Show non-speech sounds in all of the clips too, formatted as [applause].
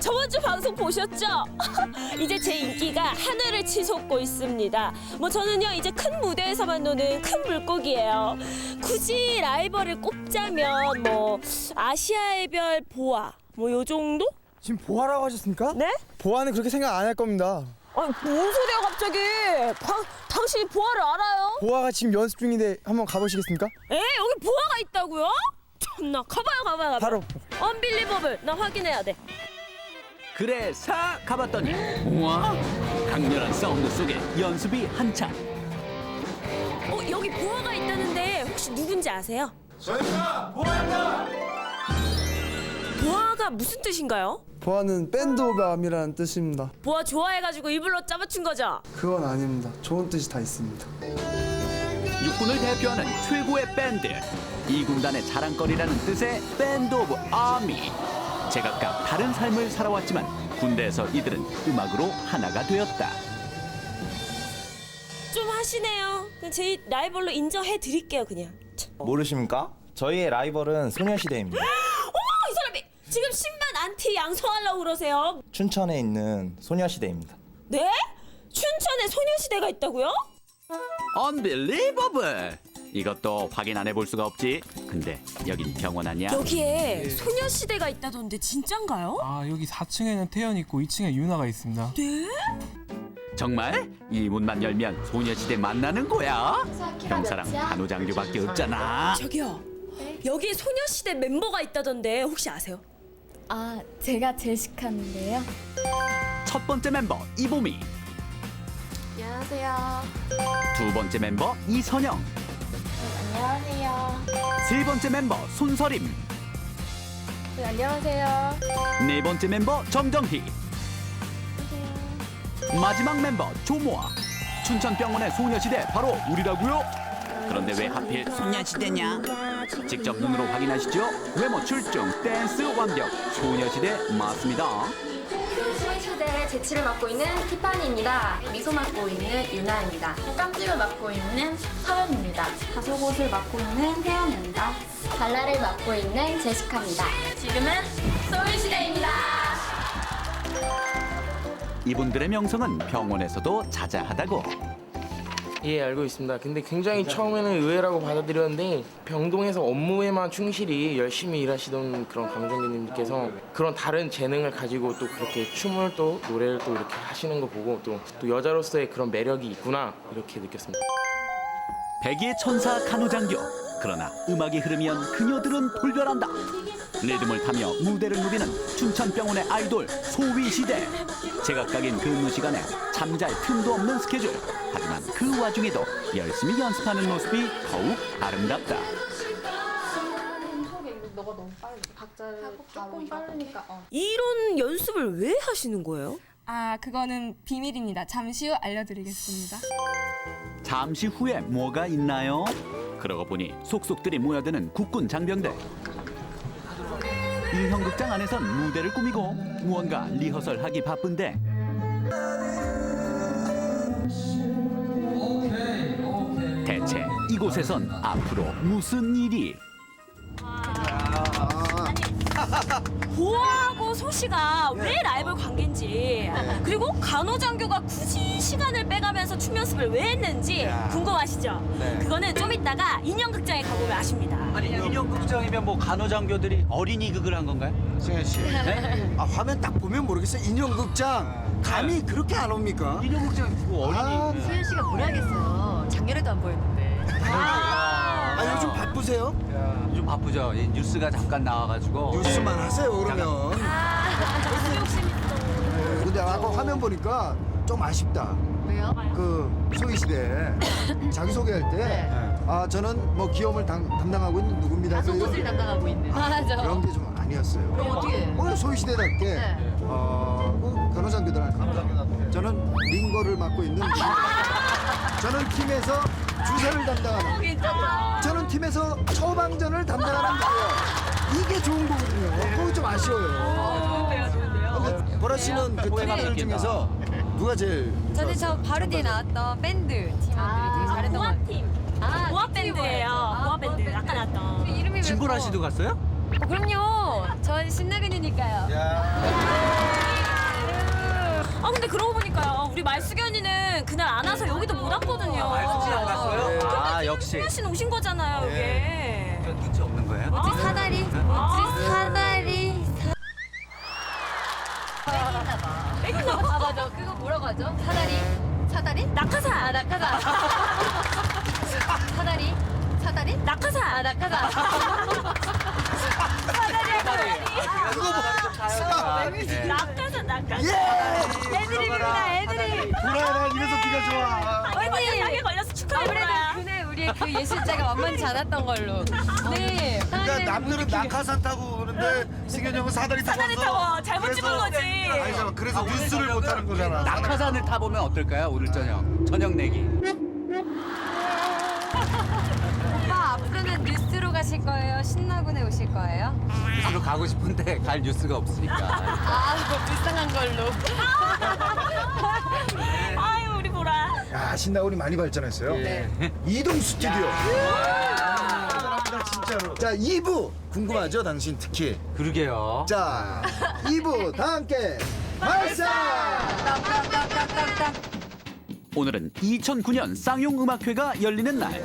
저번 주 방송 보셨죠? [laughs] 이제 제 인기가 하늘을 치솟고 있습니다. 뭐 저는요 이제 큰 무대에서만 노는 큰 물고기예요. 굳이 라이벌을 꼽자면 뭐 아시아의 별 보아 뭐 요 정도? 지금 보아라고 하셨습니까? 네? 보아는 그렇게 생각 안 할 겁니다. 아니 뭔 소리야 갑자기? 방, 당신이 보아를 알아요? 보아가 지금 연습 중인데 한번 가보시겠습니까? 에 여기 보아가 있다고요? 참나 가봐요 가봐요 가봐요. 바로 언빌리버블 나 확인해야 돼. 그래서 가봤더니 우와 강렬한 사운드 속에 연습이 한창 어 여기 보아가 있다는데 혹시 누군지 아세요? 저희가 보아입니다. 보아가 무슨 뜻인가요? 보아는 밴드 오브 암이라는 뜻입니다. 보아 좋아해가지고 일부러 짜맞춘 거죠? 그건 아닙니다. 좋은 뜻이 다 있습니다. 육군을 대표하는 최고의 밴드 이 군단의 자랑거리라는 뜻의 밴드 오브 아미 제각각 다른 삶을 살아왔지만 군대에서 이들은 음악으로 하나가 되었다 좀 하시네요. 그냥 제 라이벌로 인정해 드릴게요 그냥. 참. 모르십니까? 저희의 라이벌은 소녀시대입니다. [gasps] 어머 이 사람이 지금 신반 안티 양성하려고 그러세요? 춘천에 있는 소녀시대입니다. 네? 춘천에 소녀시대가 있다고요? Unbelievable 이것도 확인 안 해볼 수가 없지 근데 여긴 병원 아니야? 여기에 소녀시대가 있다던데 진짠가요? 아 여기 4층에는 태연 있고 2층에 유나가 있습니다. 정말? 이 문만 열면 소녀시대 만나는 거야? 병사랑 간호장교밖에 없잖아 저기요. 여기에 소녀시대 멤버가 있다던데 혹시 아세요? 아, 제가 제시카인데요. 첫 번째 멤버 이보미 안녕하세요. 두 번째 멤버 이선영 안녕하세요. 세 번째 멤버 손서림 네, 안녕하세요. 네 번째 멤버 정정희 마지막 멤버 조모아 춘천병원의 소녀시대 바로 우리라고요? 그런데 왜 하필 소녀시대냐? 직접 눈으로 확인하시죠 외모 출중 댄스 완벽 소녀시대 맞습니다 시대의 재치를 맡고 있는 티파니입니다. 미소 맡고 있는 유나입니다. 깜찍을 맡고 있는 서연입니다. 다소곳을 맡고 있는 태연입니다. 발라를 맡고 있는 제시카입니다. 지금은 소녀시대입니다. 이분들의 명성은 병원에서도 자자하다고 예, 알고 있습니다. 근데 굉장히 처음에는 의외라고 받아들였는데 병동에서 업무에만 충실히 열심히 일하시던 그런 강정기님께서 그런 다른 재능을 가지고 또 그렇게 춤을 또 노래를 또 이렇게 하시는 거 보고 또, 또 여자로서의 그런 매력이 있구나 이렇게 느꼈습니다. 백의 천사 간호장교 그러나 음악이 흐르면 그녀들은 돌변한다 리듬을 타며 무대를 누비는 춘천병원의 아이돌 소위시대 제각각인 근무 시간에 잠잘 틈도 없는 스케줄 하지만 그 와중에도 열심히 연습하는 모습이 더욱 아름답다 조금 빠르니까 어. 이런 연습을 왜 하시는 거예요? 아, 그거는 비밀입니다. 잠시 후 알려드리겠습니다. 잠시 후에 뭐가 있나요? 그러고 보니 속속들이 모여드는 국군 장병들 인형극장 안에선 무대를 꾸미고 무언가 리허설하기 바쁜데 대체 이곳에선 앞으로 무슨 일이? 보아하고 소시가 왜 라이벌 관계인지 그리고 간호장교가 굳이 시간을 빼가면서 춤 연습을 왜 했는지 궁금하시죠? 그거는 좀 이따가 인형극장에 가보면 아십니다. 아니 인형 극장이면 뭐 간호장교들이 어린이 극을 한 건가요? 승현 씨. [laughs] 아, 화면 딱 보면 모르겠어요. 인형극장 감이 그렇게 안 옵니까? 인형 극장 뭐 어린이 아, 수현 씨가 뭘 하겠어요. 작년에도 안 보였는데. 아, 요즘 바쁘세요? 좀 바쁘죠. 이 뉴스가 잠깐 나와가지고 뉴스만 하세요, 그러면. 근데 아까 화면 보니까 좀 아쉽다. 왜요? 그 소희 시대 [coughs] 자기 소개할 때 아, 저는 뭐 기업을 담, 담당하고 있는 누굽니다. 다섯 곳을 담당하고 있는. 맞아. 그런 게 좀 아니었어요. 그럼 어떻게 해요? 오늘 소희 시대답게 네. 어, 그 간호장교들한테 저는 링거를 맡고 있는 [laughs] 저는 팀에서 주사를 담당하는 괜찮다. 저는 팀에서 처방전을 담당하는 거예요. 이게 좋은 거거든요. 그거 좀 아쉬워요. 좋은데요, 좋은데요. 근데 보라 씨는 그 팀들 중에서 누가 제일 저는 저 바로 뒤에 나왔던 밴드 팀원들이 되게 잘했던 것 같아요. 보아팀. 아, 보아밴드예요. 팀워크였어요. 아, 보아밴드. 아까 나왔던. 그 이름이 왜 진보라 뭐- 씨도 갔어요? 어, 그럼요. 전 신나근이니까요. 아 근데 그러고 보니까요 우리 말숙이 언니는 그날 안 와서 여기도 못 왔거든요. 말숙이 안 갔어요? 아 역시 소연 씨는 오신 거잖아요 여기. 저 눈치 없는 거예요? 뭐지 사다리? 뭐지 사다리? 사... 아 맞아. 그거 뭐라고 하죠? 사다리? 사다리? 낙하산. 아 낙하산. 사다리? 사다리? 낙하산. 아 낙하산. 낙하산 낙하산. 애드립입니다. 애드립. 보라야 난 이래서 네가 좋아. 언니 약에 걸려서 축하해 아무래도 보라. 그날 우리의 그 예술자가 만만치 않았던 걸로. 네. 그러니까 남들은 낙하산 타고 오는데 승현이 형은 사다리 타고 사다리 왔어. 타고 잘못 그래서- 찍은 거지. 아니 잠깐 그래서 뉴스를 못 하는 거잖아. 낙하산을 타보면 어떨까요? 오늘 저녁 저녁 내기. [laughs] 가실 거예요? 신나군에 오실 거예요? 뉴스로 가고 싶은데 갈 뉴스가 없으니까. 아, 뭐 불쌍한 걸로. 아유 우리 보라. 야 신나군이 많이 발전했어요. 네. 이동 스튜디오. 대단합니다 진짜로. 자 2부 궁금하죠 당신 특히. 그러게요. 자 2부 다 함께 발사. 오늘은 2009년 쌍용 음악회가 열리는 날.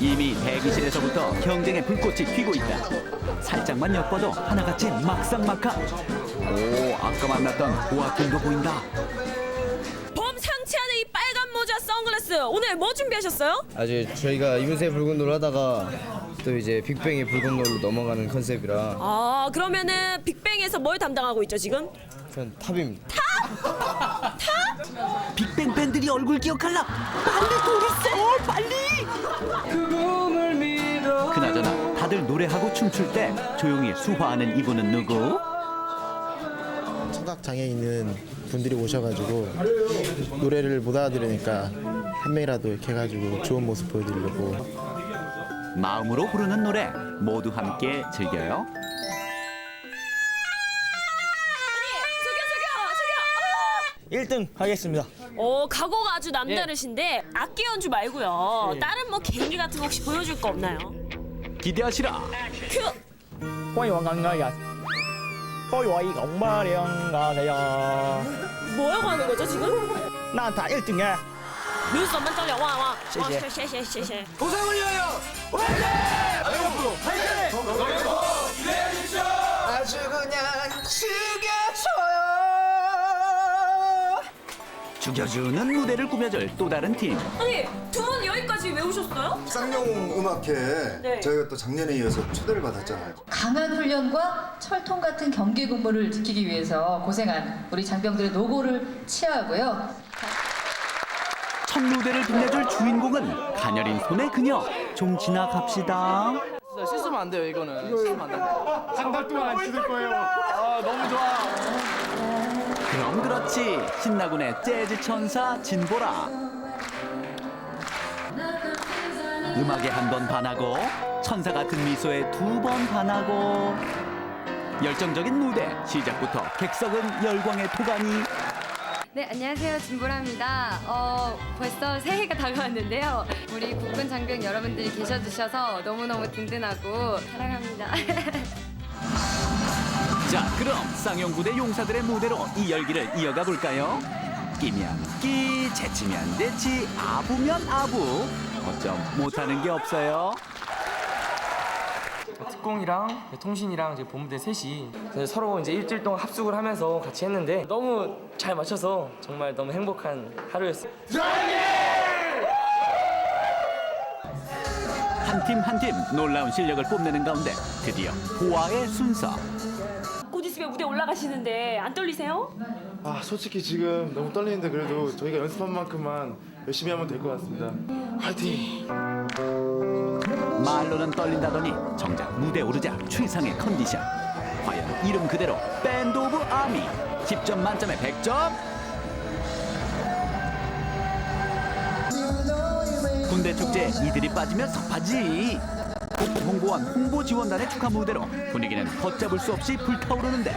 이미 대기실에서부터 경쟁의 불꽃이 튀고 있다. 살짝만 엿봐도 하나같이 막상막하. 오, 아까 만났던 보아팀도 보인다. 범상치 않은 이 빨간 모자 선글라스 오늘 뭐 준비하셨어요? 아직 저희가 이문세 붉은 노를 하다가 또 이제 빅뱅의 붉은 노로 넘어가는 컨셉이라 아 그러면은 빅뱅에서 뭘 담당하고 있죠 지금? 전 탑입니다. 빅 뱅 팬들이 얼굴 기억할라. 빨리 돌이세, 빨리. 그나저나 다들 노래하고 춤출 때 조용히 수화하는 이분은 누구? 청각 장애 있는 분들이 오셔가지고 노래를 못 알아들으니까 한 명이라도 이렇게 해가지고 좋은 모습 보여드리려고 마음으로 부르는 노래 모두 함께 즐겨요. 1등 하겠습니다. 어 각오가 아주 남다르신데 악기 연주 말고요 다른 뭐 개인기 같은 거 혹시 보여줄 거 없나요? 기대하시라. 큐 欢迎王刚呀，包我一拱巴两个的呀， 뭐라고 하는 거죠 지금? 那他 1등이야. 你怎么着了哇哇？谢谢谢谢谢谢。 아주 죽여주는 무대를 꾸며줄 또 다른 팀. 아니 두 분 여기까지 왜 오셨어요? 쌍용 음악회 네. 저희가 또 작년에 이어서 초대를 받았잖아요. 강한 훈련과 철통 같은 경기 근무를 지키기 위해서 고생한 우리 장병들의 노고를 치하고요. 첫 무대를 빛내줄 주인공은 가녀린 손의 그녀. 좀 지나갑시다. 씻으면 안 돼요 이거는. 씻으면 안 돼요. 한 달 동안 안 씻을 거예요. 아 너무 좋아. 그럼 그렇지. 신나군의 재즈 천사 진보라. 음악에 한 번 반하고 천사 같은 미소에 두 번 반하고 열정적인 무대 시작부터 객석은 열광의 토가니 네, 안녕하세요. 진보라입니다. 어, 벌써 새해가 다가왔는데요. 우리 국군 장병 여러분들이 계셔주셔서 너무너무 든든하고 사랑합니다. [laughs] 자 그럼 쌍용부대 용사들의 무대로 이 열기를 이어가 볼까요? 끼면 끼, 재치면 재치, 아부면 아부 어쩜 못하는 게 없어요 특공이랑 통신이랑 이제 본부대 셋이 이제 서로 이제 일주일 동안 합숙을 하면서 같이 했는데 너무 잘 맞춰서 정말 너무 행복한 하루였어요. 한 팀 한 팀 놀라운 실력을 뽐내는 가운데 드디어 보아의 순서 무대 올라가시는데 안 떨리세요? 아 솔직히 지금 너무 떨리는데 그래도 저희가 연습한 만큼만 열심히 하면 될 것 같습니다. 화이팅! 말로는 떨린다더니 정작 무대 오르자 최상의 컨디션 과연 이름 그대로 밴드 오브 아미 10점 만점에 100점 군대 축제 이들이 빠지면 섭하지 국 홍보원 홍보 지원단의 축하 무대로 분위기는 걷잡을 수 없이 불타오르는데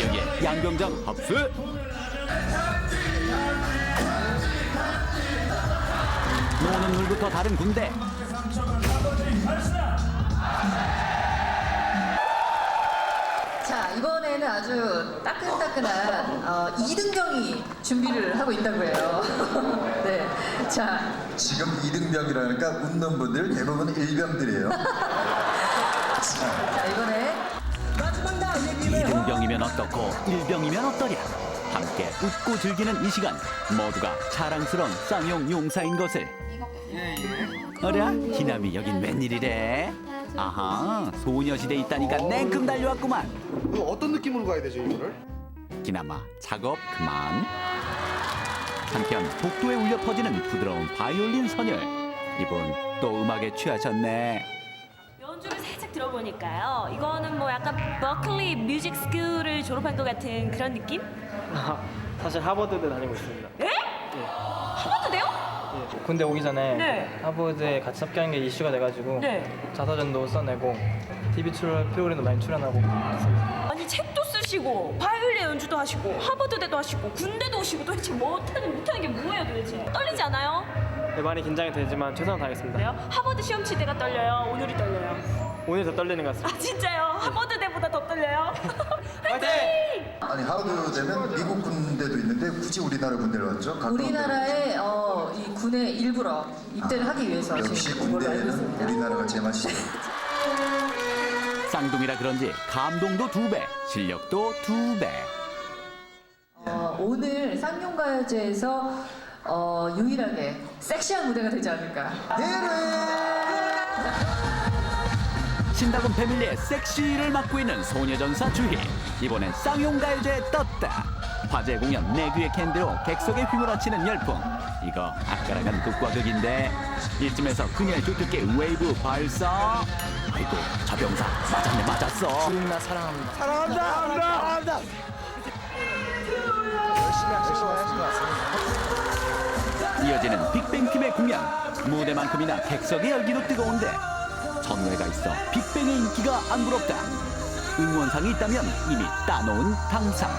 여기에 양병장 합수 노는 장르부터 다른 군대. 이번에는 아주 따끈따끈한 어, 이등병이 준비를 하고 있다고 해요. [laughs] 네. 자 지금 이등병이라니까 웃는 분들 대부분 일병들이에요. [laughs] 자 이번에 이등병이면 어떻고 일병이면 어떠랴. 함께 웃고 즐기는 이 시간 모두가 자랑스러운 쌍용 용사인 것을. 어랴 희남이 여긴 웬일이래? 아하 소녀시대 있다니까 냉큼 달려왔구만. 어떤 느낌으로 가야 되죠 이거를? 기나마 작업 그만. 한편 복도에 울려 퍼지는 부드러운 바이올린 선율. 이분 또 음악에 취하셨네. 연주를 살짝 들어보니까요. 이거는 뭐 약간 버클리 뮤직 스쿨을 졸업한 것 같은 그런 느낌? [laughs] 사실 하버드대 다니고 있습니다. 에? 하버드대요? 예, 군대 오기 전에 네. 하버드에 같이 합격한 게 이슈가 돼가지고 네. 자서전도 써내고 TV 출연 프로그램도 많이 출연하고 있습니다. 아니 책도 쓰시고 바이올린 연주도 하시고 하버드대도 하시고 군대도 오시고 도대체 못하는 못하는 게 뭐예요 도대체? 떨리지 않아요? 네, 많이 긴장이 되지만 최선을 다하겠습니다. 그래요? 하버드 시험 칠 때가 떨려요? 오늘이 떨려요? 오늘 더 떨리는 것 같습니다. 아 진짜요? 하버드대보다 더 떨려요? [laughs] 화이팅! 아니 되면 미국 군대도 있는데 굳이 우리나라 군대를 왔죠? 가까운 우리나라의 어, 이 군에 일부러 입대를 하기 위해서 데로. 역시 지금 걸로 알고 군대에는 있습니다. 우리나라가 제맛이죠. 쌍둥이라 그런지 감동도 두 배, 실력도 두 배. 어, 오늘 쌍용가요제에서 어, 유일하게 섹시한 무대가 되지 않을까. 신다금 패밀리의 섹시를 맡고 있는 소녀전사 주희. 이번엔 쌍용가요제에 떴다. 화제 공연 내귀의 캔디로 객석에 휘몰아치는 열풍. 이거 아까랑한 극과 극인데 이쯤에서 그녀의 주특기 웨이브 발사. 아이고 저 병사 맞았네 맞았어. 나 사랑합니다. 사랑한다 사랑한다. 열심히 하실 것 같습니다. 이어지는 빅뱅팀의 공연. 무대만큼이나 객석의 열기도 뜨거운데 전우회가 있어 빅뱅의 인기가 안 부럽다. 응원상이 있다면 이미 따놓은 당상.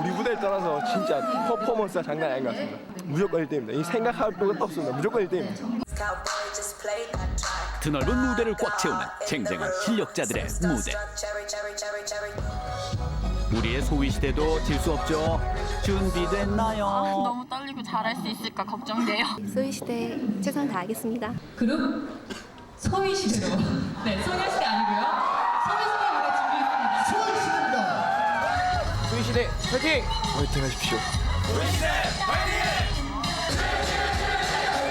우리 무대에 따라서 진짜 퍼포먼스가 장난 아닌 것 같습니다. 무조건 1등입니다. 이 생각할 것도 없습니다. 무조건 1등입니다. 드넓은 무대를 꽉 채우는 쟁쟁한 실력자들의 무대. 우리의 소위 시대도 질 수 없죠. 준비됐나요? 너무 떨리고 잘할 수 있을까 걱정돼요. 소희시대 최선 다하겠습니다. 그룹 소희시대로. [laughs] 네, 소녀시대 아니고요. 소희시대 무대 준비했습니다. 소희시대 파이팅! 화이팅 하십시오.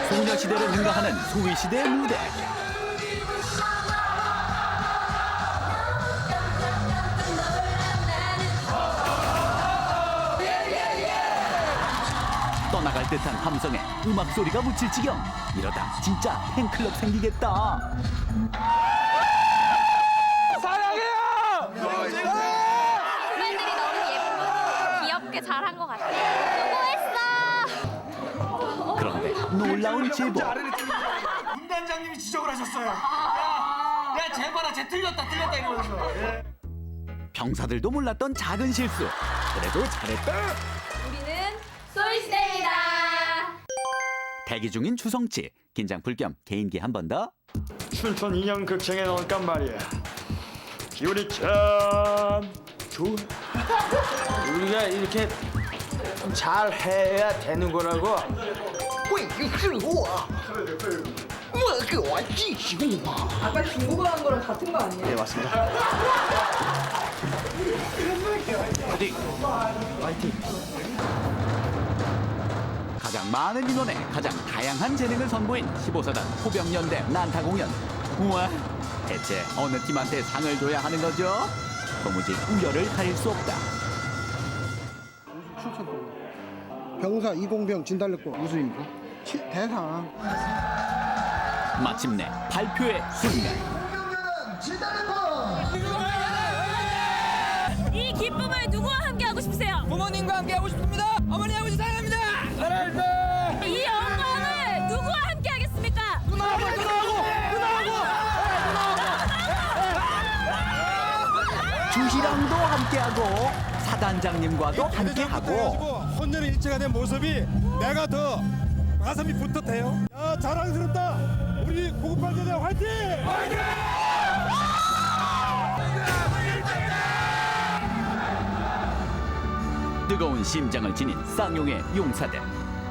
소녀시대를 능가하는 소위시대의 무대. 떠나갈 듯한 함성에 음악 소리가 묻힐 지경. 이러다 진짜 팬클럽 생기겠다. 팬들이 너무 예쁘고 귀엽게 잘한 것 같아요. 수고했어. 그런데 놀라운 제보. 군단장님이 지적을 하셨어요. 야, 야, 제발아, 쟤 틀렸다, 틀렸다 이러면서. 예. 병사들도 몰랐던 작은 실수. 그래도 잘했다. 대기 중인 추성치. 긴장 풀 겸 개인기 한 번 더. 춘천 인형 극장에 나올까 말이야. 기운이 참 좋아. 우리가 이렇게 잘 해야 되는 거라고. 아까 중국어 한 거랑 같은 거 아니에요? 네 맞습니다. 파이팅! 파이팅! 가장 많은 인원에 가장 다양한 재능을 선보인 15사단 호병연대 난타 공연. 우와, 대체 어느 팀한테 상을 줘야 하는 거죠? 도무지 우열을 가릴 수 없다. 병사 이공병 진달래꽃 우수입니다. 대상. 마침내 발표의 순간. 이 기쁨을 누구와? 주희랑도 함께하고 사단장님과도 함께하고 혼혈이 일체가 된 모습이 내가 더 가슴이 붙듯해요. 야 자랑스럽다. 우리 고급반 대대 화이팅! 뜨거운 심장을 지닌 쌍용의 용사들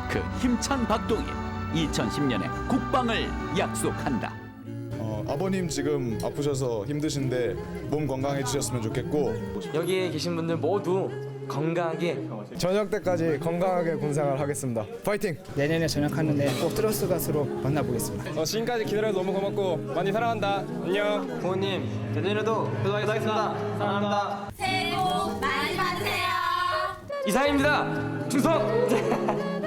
그 힘찬 박동이 2010년에 국방을 약속한다 어, 아버님 지금 아프셔서 힘드신데 몸 건강해지셨으면 좋겠고 여기에 계신 분들 모두 건강하게 저녁 때까지 건강하게 군생활 하겠습니다. 파이팅! 내년에 전역하는데 꼭 트러스 가수로 만나보겠습니다. 어, 지금까지 기다려서 너무 고맙고 많이 사랑한다. 안녕. 부모님 내년에도 효도하게 하겠습니다. 사랑합니다. 새해 복 많이 받으세요. 이상입니다. 충성! [laughs]